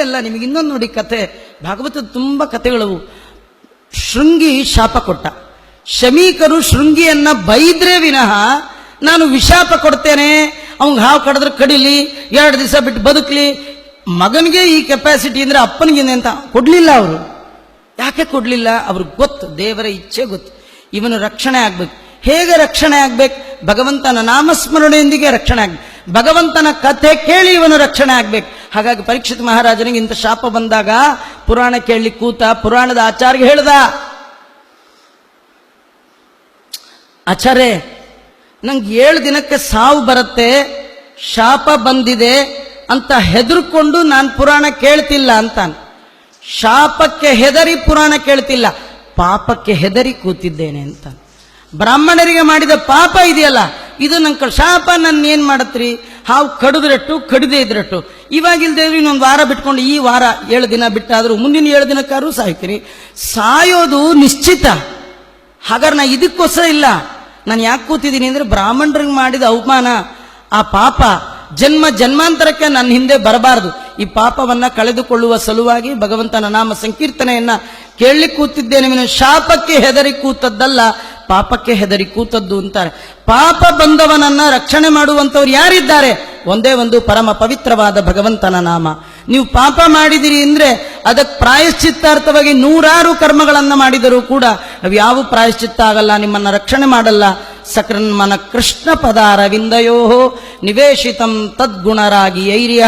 ಅಲ್ಲ, ನಿಮಗೆ ಇನ್ನೊಂದು ನೋಡಿ ಕತೆ ಭಾಗವತದ ತುಂಬ ಕಥೆಗಳು ಶೃಂಗಿ ಶಾಪ ಕೊಟ್ಟ. ಶಮೀಕರು ಶೃಂಗಿಯನ್ನ ಬೈದ್ರೆ ವಿನಃ ನಾನು ವಿಶಾಪ ಕೊಡ್ತೇನೆ. ಅವ್ನಿಗೆ ಹಾವು ಕಡಿದ್ರೆ ಕಡಿಲಿ, ಎರಡು ದಿವಸ ಬಿಟ್ಟು ಬದುಕಲಿ. ಮಗನಿಗೆ ಈ ಕೆಪಾಸಿಟಿ ಅಂದ್ರೆ ಅಪ್ಪನಿಗೆ ಅಂತ ಕೊಡ್ಲಿಲ್ಲ ಅವರು. ಯಾಕೆ ಕೊಡ್ಲಿಲ್ಲ? ಅವ್ರಿಗೆ ಗೊತ್ತು, ದೇವರ ಇಚ್ಛೆ ಗೊತ್ತು. ಇವನು ರಕ್ಷಣೆ ಆಗ್ಬೇಕು. ಹೇಗೆ ರಕ್ಷಣೆ ಆಗ್ಬೇಕು? ಭಗವಂತನ ನಾಮಸ್ಮರಣೆಯೊಂದಿಗೆ ರಕ್ಷಣೆ ಆಗ್ಬೇಕು. ಭಗವಂತನ ಕಥೆ ಕೇಳಿ ಇವನು ರಕ್ಷಣೆ ಆಗ್ಬೇಕು. ಹಾಗಾಗಿ ಪರೀಕ್ಷಿತ ಮಹಾರಾಜನಿಗೆ ಇಂಥ ಶಾಪ ಬಂದಾಗ ಪುರಾಣ ಕೇಳಲಿ ಕೂತ ಪುರಾಣದ ಆಚಾರ್ಯ ಹೇಳ್ದ, ಆಚಾರ್ಯ, ನಂಗೆ ಏಳು ದಿನಕ್ಕೆ ಸಾವು ಬರುತ್ತೆ, ಶಾಪ ಬಂದಿದೆ ಅಂತ ಹೆದರ್ಕೊಂಡು ನಾನು ಪುರಾಣ ಕೇಳ್ತಿಲ್ಲ ಅಂತಾನೆ. ಶಾಪಕ್ಕೆ ಹೆದರಿ ಪುರಾಣ ಕೇಳ್ತಿಲ್ಲ, ಪಾಪಕ್ಕೆ ಹೆದರಿ ಕೂತಿದ್ದೇನೆ ಅಂತ ಬ್ರಾಹ್ಮಣರಿಗೆ ಮಾಡಿದ ಪಾಪ ಇದೆಯಲ್ಲ, ಇದು ನಂಗೆ ಶಾಪ ನನ್ನ ಏನ್ ಮಾಡತ್ರಿ? ಹಾವು ಕಡಿದ್ರಟ್ಟು, ಕಡಿದೇ ಇದ್ರಟ್ಟು. ಇವಾಗ ಇಲ್ದೇ ಇನ್ನೊಂದು ವಾರ ಬಿಟ್ಕೊಂಡು ಈ ವಾರ ಏಳು ದಿನ ಬಿಟ್ಟಾದರೂ ಮುಂದಿನ ಏಳು ದಿನಕ್ಕಾದ್ರೂ ಸಾಯ್ತೀನಿ. ಸಾಯೋದು ನಿಶ್ಚಿತ. ಹಾಗಾದ್ರೆ ನಾ ಇದಕ್ಕೋಸ್ಕರ ಇಲ್ಲ. ನಾನು ಯಾಕೆ ಕೂತಿದ್ದೀನಿ ಅಂದ್ರೆ ಬ್ರಾಹ್ಮಣರಿಗೆ ಮಾಡಿದ ಅವಮಾನ. ಆ ಪಾಪ ಜನ್ಮ ಜನ್ಮಾಂತರಕ್ಕೆ ನನ್ನ ಹಿಂದೆ ಬರಬಾರದು. ಈ ಪಾಪವನ್ನ ಕಳೆದುಕೊಳ್ಳುವ ಸಲುವಾಗಿ ಭಗವಂತನ ನಾಮ ಸಂಕೀರ್ತನೆಯನ್ನ ಕೇಳಲಿಕ್ಕೆ ಕೂತಿದ್ದೇನೆ. ಶಾಪಕ್ಕೆ ಹೆದರಿ ಕೂತದ್ದಲ್ಲ, ಪಾಪಕ್ಕೆ ಹೆದರಿ ಕೂತದ್ದು ಅಂತಾರೆ. ಪಾಪ ಬಂದವನನ್ನ ರಕ್ಷಣೆ ಮಾಡುವಂಥವ್ರು ಯಾರಿದ್ದಾರೆ? ಒಂದೇ ಒಂದು ಪರಮ ಪವಿತ್ರವಾದ ಭಗವಂತನ ನಾಮ. ನೀವು ಪಾಪ ಮಾಡಿದಿರಿ ಅಂದ್ರೆ ಅದಕ್ಕೆ ಪ್ರಾಯಶ್ಚಿತ್ತಾರ್ಥವಾಗಿ ನೂರಾರು ಕರ್ಮಗಳನ್ನು ಮಾಡಿದರೂ ಕೂಡ ಅವು ಯಾವ ಪ್ರಾಯಶ್ಚಿತ್ತ ಆಗಲ್ಲ, ನಿಮ್ಮನ್ನ ರಕ್ಷಣೆ ಮಾಡಲ್ಲ. ಸಕೃನ್ಮನ ಕೃಷ್ಣ ಪದಾರವಿಂದಯೋ ನಿವೇಶಿತಂ ತದ್ಗುಣರಾಗಿ ಐರ್ಯ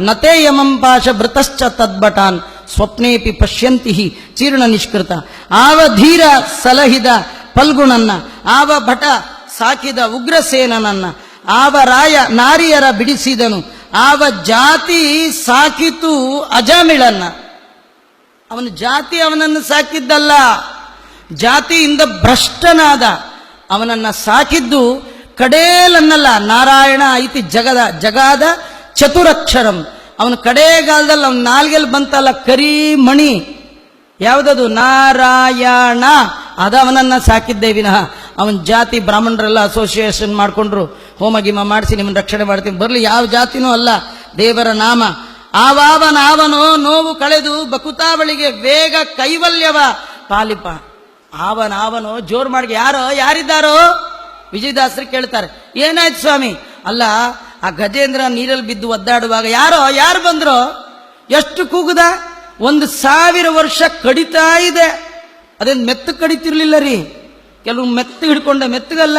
ನತೇ ಯಮಂ ಪಾಶ ಭೃತಶ್ಚ ತದ್ಬಟಾನ್ ಸ್ವಪ್ನೇಪಿ ಪಶ್ಯಂತಿ ಚೀರ್ಣ ನಿಷ್ಕೃತ. ಆವ ಧೀರ ಸಲಹಿದ ಪಲ್ಗುಣನ್ನ ಆವ ಭಟ ಸಾಕಿದ ಉಗ್ರಸೇನನನ್ನ ಆವ ರಾಯ ನಾರಿಯರ ಬಿಡಿಸಿದನು, ಆವ ಜಾತಿ ಸಾಕಿತು ಅಜಾಮಿಳನ್ನ. ಅವನ ಜಾತಿ ಅವನನ್ನು ಸಾಕಿದ್ದಲ್ಲ, ಜಾತಿಯಿಂದ ಭ್ರಷ್ಟನಾದ ಅವನನ್ನ ಸಾಕಿದ್ದು ಕಡೇಲನ್ನಲ್ಲ, ನಾರಾಯಣ ಐತಿ ಜಗದ, ಜಗಾದ ಚತುರಕ್ಷರಂ. ಅವನ ಕಡೇಗಾಲದಲ್ಲಿ ಅವನ ನಾಲ್ಗೆಲ್ ಬಂತಲ್ಲ, ಕರಿಮಣಿ. ಯಾವುದದು? ನಾರಾಯಣ. ಅದ ಅವನನ್ನ ಸಾಕಿದ್ದೇ ವಿನಃ. ಅವನ ಜಾತಿ ಬ್ರಾಹ್ಮಣರೆಲ್ಲ ಅಸೋಸಿಯೇಷನ್ ಮಾಡಿಕೊಂಡ್ರು. ಹೋಮ ಗಿಮ ಮಾಡಿಸಿ ನಿಮ್ಮನ್ನು ರಕ್ಷಣೆ ಮಾಡ್ತೀನಿ. ಬರಲಿ, ಯಾವ ಜಾತಿನೂ ಅಲ್ಲ. ದೇವರ ನಾಮ. ಆವಾವನಾವನೋ ನೋವು ಕಳೆದು ಬಕುತಾವಳಿಗೆ ವೇಗ ಕೈವಲ್ಯವ. ಪಾಲಿಪ ಆವನಾವನೋ ಜೋರ್ ಮಾಡಿ ಯಾರೋ, ಯಾರಿದ್ದಾರೋ? ವಿಜಯದಾಸರು ಕೇಳ್ತಾರೆ. ಏನಾಯ್ತು ಸ್ವಾಮಿ? ಅಲ್ಲ, ಆ ಗಜೇಂದ್ರ ನೀರಲ್ಲಿ ಬಿದ್ದು ಒದ್ದಾಡುವಾಗ ಯಾರೋ, ಯಾರು ಬಂದ್ರು? ಎಷ್ಟು ಕೂಗುದ? ಒಂದು ಸಾವಿರ ವರ್ಷ ಕಡಿತಾ ಇದೆ. ಅದೇನು ಮೆತ್ತ ಕಡಿತಿರ್ಲಿಲ್ಲ ರೀ. ಕೆಲವು ಮೆತ್ತ ಹಿಡ್ಕೊಂಡ ಮೆತ್ತಗಲ್ಲ,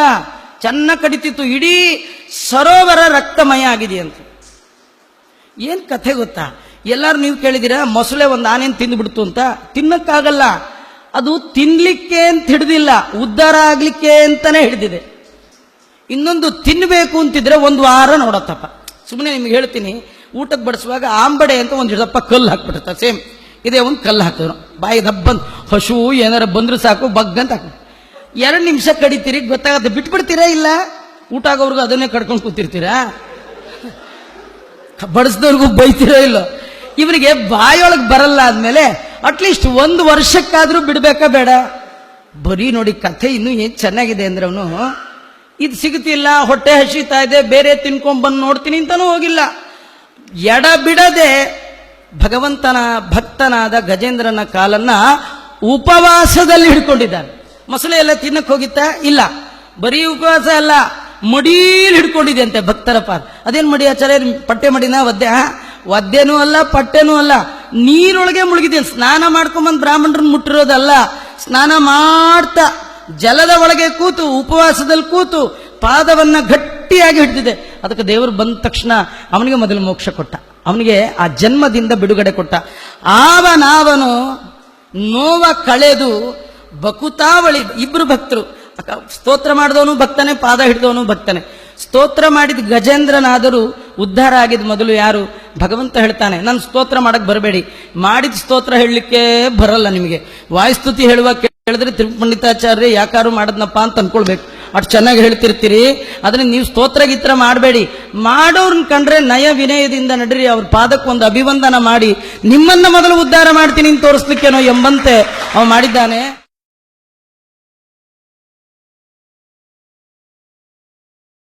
ಚೆನ್ನಾಗಿ ಕಡಿತಿತ್ತು, ಇಡೀ ಸರೋವರ ರಕ್ತಮಯ ಆಗಿದೆ ಅಂತ. ಏನ್ ಕಥೆ ಗೊತ್ತಾ? ಎಲ್ಲರೂ ನೀವು ಕೇಳಿದಿರ ಮೊಸಳೆ ಒಂದು ಆನೆನ್ ತಿಂದ್ಬಿಡ್ತು ಅಂತ? ತಿನ್ನಕ್ಕಾಗಲ್ಲ. ಅದು ತಿನ್ಲಿಕ್ಕೆ ಅಂತ ಹಿಡ್ದಿಲ್ಲ, ಉದ್ಧಾರ ಆಗ್ಲಿಕ್ಕೆ ಅಂತಾನೆ ಹಿಡ್ದಿದೆ. ಇನ್ನೊಂದು ತಿನ್ನಬೇಕು ಅಂತಿದ್ರೆ ಒಂದು ವಾರ ನೋಡತ್ತಪ್ಪ. ಸುಮ್ಮನೆ ನಿಮ್ಗೆ ಹೇಳ್ತೀನಿ ಊಟಕ್ಕೆ ಬಡಿಸುವಾಗ ಆಂಬಡೆ ಅಂತ ಒಂದು ಹಿಡಿದಪ್ಪ ಕಲ್ಲು ಹಾಕ್ಬಿಡುತ್ತ, ಸೇಮ್. ಇದೇ ಒಂದು ಕಲ್ಲು ಹಾಕಿದ್ರು. ಬಾಯಿ ಬಂದು ಹಶು, ಏನಾರ ಬಂದ್ರು ಸಾಕು ಬಗ್ಗಂತ ಹಾಕಿ ಎರಡು ನಿಮಿಷ ಕಡಿತೀರಿ, ಗೊತ್ತಾಗತ್ತೆ. ಬಿಟ್ಬಿಡ್ತೀರಾ ಇಲ್ಲ? ಊಟ ಆಗೋರ್ಗು ಅದನ್ನೇ ಕಡ್ಕೊಂಡು ಕೂತಿರ್ತೀರಾ? ಬಡಿಸ್ದವ್ರಿಗೂ ಬೈತಿರೋ ಇಲ್ಲ? ಇವರಿಗೆ ಬಾಯೊಳಗೆ ಬರಲ್ಲ ಆದ್ಮೇಲೆ ಅಟ್ಲೀಸ್ಟ್ ಒಂದು ವರ್ಷಕ್ಕಾದರೂ ಬಿಡಬೇಕಾ ಬೇಡ? ಬರೀ ನೋಡಿ ಕಥೆ ಇನ್ನೂ ಏನು ಚೆನ್ನಾಗಿದೆ ಅಂದ್ರೆ ಅವನು, ಇದು ಸಿಗುತ್ತಿಲ್ಲ, ಹೊಟ್ಟೆ ಹಸಿತಾ ಇದೆ, ಬೇರೆ ತಿನ್ಕೊಂಡು ಬಂದು ನೋಡ್ತೀನಿ ಅಂತಲೂ ಹೋಗಿಲ್ಲ. ಎಡ ಬಿಡದೆ ಭಗವಂತನ ಭಕ್ತನಾದ ಗಜೇಂದ್ರನ ಕಾಲನ್ನ ಉಪವಾಸದಲ್ಲಿ ಹಿಡ್ಕೊಂಡಿದ್ದಾನೆ. ಮೊಸಳೆ ಎಲ್ಲ ತಿನ್ನಕ್ ಹೋಗಿತ್ತಾ? ಇಲ್ಲ. ಬರೀ ಉಪವಾಸ ಅಲ್ಲ, ಮಡೀಲ್ ಹಿಡ್ಕೊಂಡಿದೆ ಅಂತೆ ಭಕ್ತರ ಪಾದ. ಅದೇನ್ ಮಡಿ ಆಚಾರ್ಯ ಪಟ್ಟೆ ಮಡಿನ, ಒದ್ದೆ? ಒದ್ದೆನೂ ಅಲ್ಲ, ಪಟ್ಟೆನೂ ಅಲ್ಲ. ನೀರೊಳಗೆ ಮುಳುಗಿದೆ ಸ್ನಾನ ಮಾಡ್ಕೊಂಬಂದ್ ಬ್ರಾಹ್ಮಣರನ್ನ ಮುಟ್ಟಿರೋದಲ್ಲ. ಸ್ನಾನ ಮಾಡ್ತಾ ಜಲದ ಒಳಗೆ ಕೂತು, ಉಪವಾಸದಲ್ಲಿ ಕೂತು ಪಾದವನ್ನ ಗಟ್ಟಿಯಾಗಿ ಹಿಡ್ದಿದೆ ಅದಕ್ಕೆ ದೇವರು ಬಂದ ತಕ್ಷಣ ಅವನಿಗೆ ಮೊದಲು ಮೋಕ್ಷ ಕೊಟ್ಟ. ಅವನಿಗೆ ಆ ಜನ್ಮದಿಂದ ಬಿಡುಗಡೆ ಕೊಟ್ಟ. ಆವನಾವನು ನೋವ ಕಳೆದು ಬಕುತಾವಳಿ ಇಬ್ರು ಭಕ್ತರು. ಸ್ತೋತ್ರ ಮಾಡಿದವನು ಭಕ್ತನೇ, ಪಾದ ಹಿಡಿದವನು ಭಕ್ತನೇ. ಸ್ತೋತ್ರ ಮಾಡಿದ ಗಜೇಂದ್ರನಾದರೂ ಉದ್ಧಾರ ಆಗಿದ ಮೊದಲು ಯಾರು? ಭಗವಂತ ಹೇಳ್ತಾನೆ, ನಾನು ಸ್ತೋತ್ರ ಮಾಡಕ್ಕೆ ಬರಬೇಡಿ. ಮಾಡಿದ ಸ್ತೋತ್ರ ಹೇಳಲಿಕ್ಕೆ ಬರಲ್ಲ ನಿಮಗೆ. ವಾಯುಸ್ತುತಿ ಹೇಳುವ ಕೇಳಿದ್ರೆ ತಿರುಪಂಡಿತಾಚಾರ್ಯ, ಯಾಕಾರು ಮಾಡದ್ನಪ್ಪ ಅಂತ ಅನ್ಕೊಳ್ಬೇಕು. ಅಷ್ಟು ಚೆನ್ನಾಗಿ ಹೇಳ್ತಿರ್ತೀರಿ. ಅದನ್ನ ನೀವು ಸ್ತೋತ್ರ ಗೀತ್ರ ಮಾಡಬೇಡಿ. ಮಾಡೋರ್ನ ಕಂಡ್ರೆ ನಯ ವಿನಯದಿಂದ ನಡ್ರಿ, ಅವ್ರ ಪಾದಕ್ಕೆ ಒಂದು ಅಭಿವಂದನ ಮಾಡಿ, ನಿಮ್ಮನ್ನ ಮೊದಲು ಉದ್ಧಾರ ಮಾಡ್ತೀನಿ ತೋರಿಸ್ಲಿಕ್ಕೇನೋ ಎಂಬಂತೆ. ಅವ ಮಾಡಿದ್ದಾನೆ.